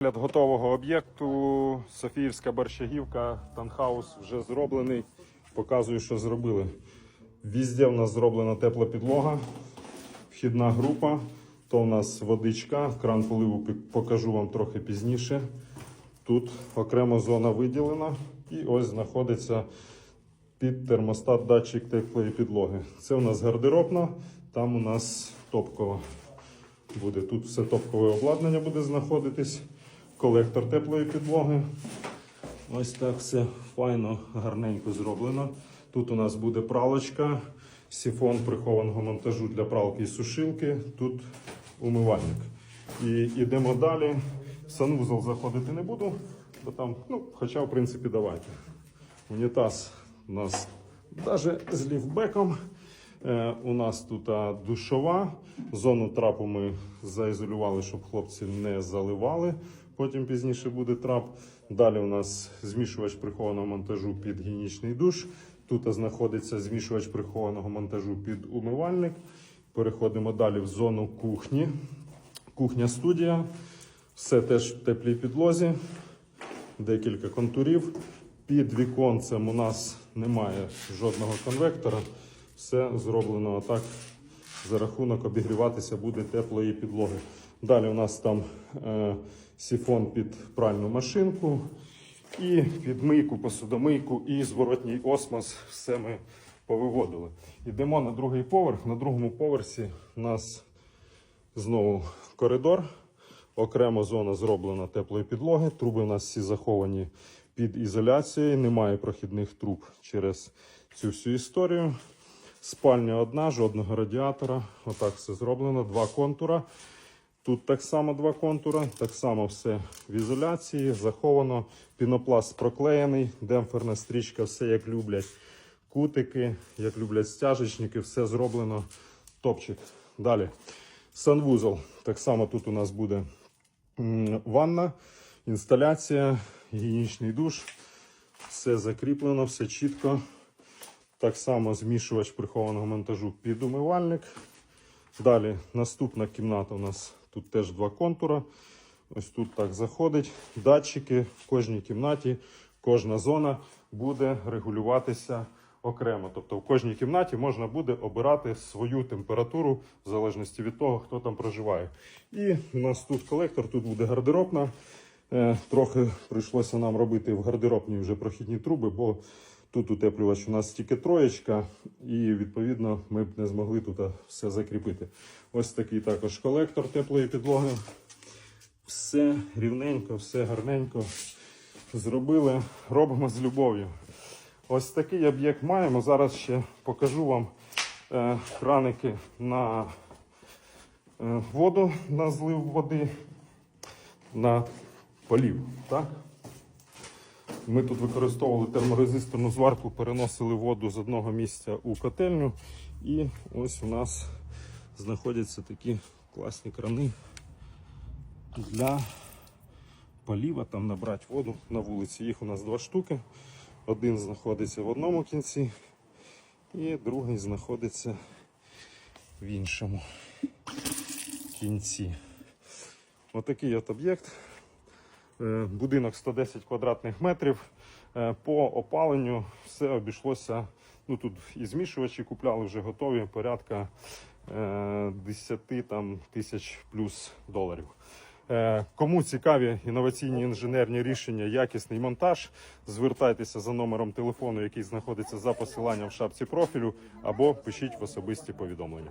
Огляд готового об'єкту. Софіївська борщагівка, танхаус вже зроблений. Показую, що зробили. Візде в нас зроблена тепла підлога, вхідна група. То у нас водичка, кран поливу покажу вам трохи пізніше. Тут окрема зона виділена і ось знаходиться під термостат датчик теплої підлоги. Це у нас гардеробна, там у нас топкова буде. Тут все топкове обладнання буде знаходитись, колектор теплої підлоги. Ось так все файно, гарненько зроблено. Тут у нас буде пралочка, сифон прихованого монтажу для пралки і сушилки. Тут умивальник. І йдемо далі. В санвузол заходити не буду, бо там, ну, хоча, в принципі, давайте. Унітаз у нас навіть з ліфбеком. Е, у нас тут душова. Зону трапу ми заізолювали, щоб хлопці не заливали. Потім пізніше буде трап. Далі у нас змішувач прихованого монтажу під гігієнічний душ. Тут знаходиться змішувач прихованого монтажу під умивальник. Переходимо далі в зону кухні. Кухня студія. Все теж в теплій підлозі. Декілька контурів. Під віконцем у нас немає жодного конвектора. Все зроблено отак. За рахунок обігріватися буде теплої підлоги. Далі у нас там е, сифон під пральну машинку, і під мийку, посудомийку, і зворотній осмос. Все ми повиводили. Йдемо на другий поверх. На другому поверсі у нас Знову коридор. Окрема зона зроблена теплої підлоги. Труби у нас всі заховані під ізоляцією. Немає прохідних труб через цю всю історію. Спальня одна, жодного радіатора. Отак все зроблено. Два контура. Тут так само два контура, так само все в ізоляції, заховано. Пінопласт проклеєний, демпферна стрічка, все як люблять кутики, як люблять стяжечники, все зроблено. Топчик. Далі. Санвузол. Так само тут у нас буде ванна, інсталяція, гігієнічний душ. Все закріплено, все чітко. Так само змішувач прихованого монтажу під умивальник. Далі наступна кімната у нас тут теж два контура. Ось тут так заходить. Датчики в кожній кімнаті, кожна зона буде регулюватися окремо. Тобто в кожній кімнаті можна буде обирати свою температуру в залежності від того, хто там проживає. І у нас тут колектор, тут буде гардеробна. Е, Трохи прийшлося нам робити в гардеробній вже прохідні труби, бо тут утеплювач у нас тільки троєчка, і відповідно ми б не змогли тут все закріпити. Ось такий також колектор теплої підлоги. Все рівненько, все гарненько зробили. Робимо з любов'ю. Ось такий об'єкт маємо. Зараз ще покажу вам е, краники на е, воду, на злив води, на полів. Так? Ми тут використовували терморезисторну зварку, переносили воду з одного місця у котельню. І ось у нас знаходяться такі класні крани для поліва, там набрати воду на вулиці. Їх у нас два штуки. Один знаходиться в одному кінці, і другий знаходиться в іншому кінці. Отакий от об'єкт. Е, Будинок 110 квадратних метрів. Е, По опаленню все обійшлося. Ну тут і змішувачі купляли вже готові, порядка е, 10 там, тисяч плюс доларів. Е, Кому цікаві інноваційні інженерні рішення, якісний монтаж, звертайтеся за номером телефону, який знаходиться за посиланням в шапці профілю, або пишіть в особисті повідомлення.